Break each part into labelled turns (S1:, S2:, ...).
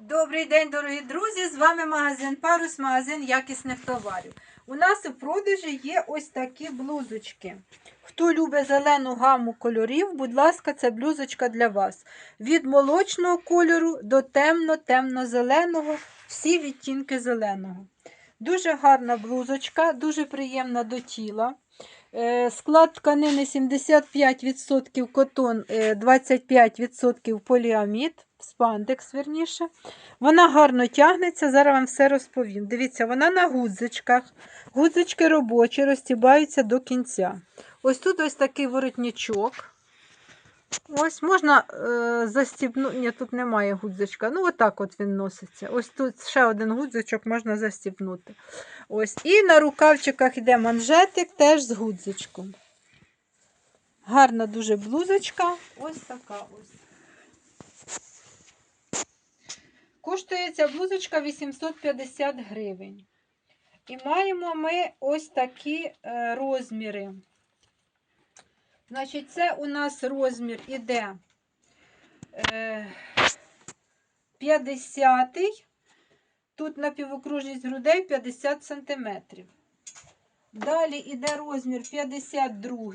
S1: Добрий день, дорогі друзі! З вами магазин Парус, магазин якісних товарів. У нас у продажі є ось такі блузочки. Хто любить зелену гаму кольорів, будь ласка, це блузочка для вас. Від молочного кольору до темно-темно-зеленого, всі відтінки зеленого. Дуже гарна блузочка, дуже приємна до тіла. Е, Склад тканини 75% котон, е, 25% поліамід, спандекс, верніше. Вона гарно тягнеться, зараз вам все розповім. Дивіться, вона на гудзичках. Гудзички робочі, розтібаються до кінця. Ось тут ось такий воротничок. Ось можна е, застібнути. Ні, тут немає гудзичка. Ну, отак от він носиться. Ось тут ще один гудзичок можна застібнути. Ось. І на рукавчиках йде манжетик теж з гудзичком. Гарна дуже блузочка. Ось така ось. Коштує ця блузочка 850 гривень. І маємо ми ось такі е, розміри. Значить, це у нас розмір іде е, 50 Тут напівокружність грудей 50 см. Далі йде розмір 52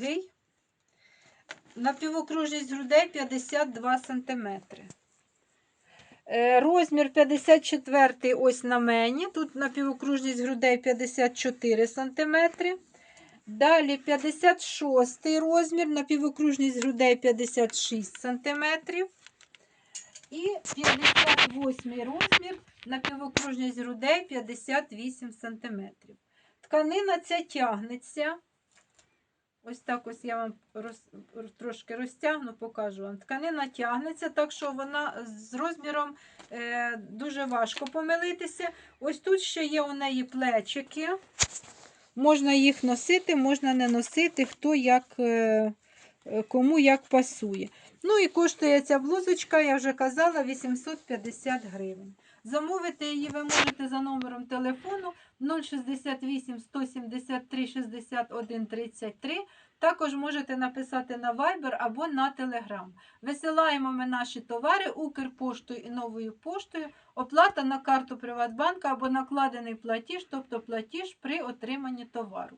S1: Напівокружність грудей 52 см. Е, Розмір 54 ось на мені. Тут напівокружність грудей 54 см. Далі 56 розмір, напівокружність грудей 56 см. І 58 розмір, напівокружність грудей 58 см. Тканина ця тягнеться. Ось так ось я вам роз, трошки розтягну, покажу вам. Тканина тягнеться, так що вона з розміром е, дуже важко помилитися. Ось тут ще є у неї плечики. Можна їх носити, можна не носити, хто як, е, кому як пасує. Ну і коштує ця блузочка, я вже казала, 850 гривень. Замовити її ви можете за номером телефону 068 173 61 33. Також можете написати на Viber або на Telegram. Висилаємо ми наші товари Укрпоштою і новою поштою. Оплата на карту Приватбанка або накладений платіж, тобто платіж при отриманні товару.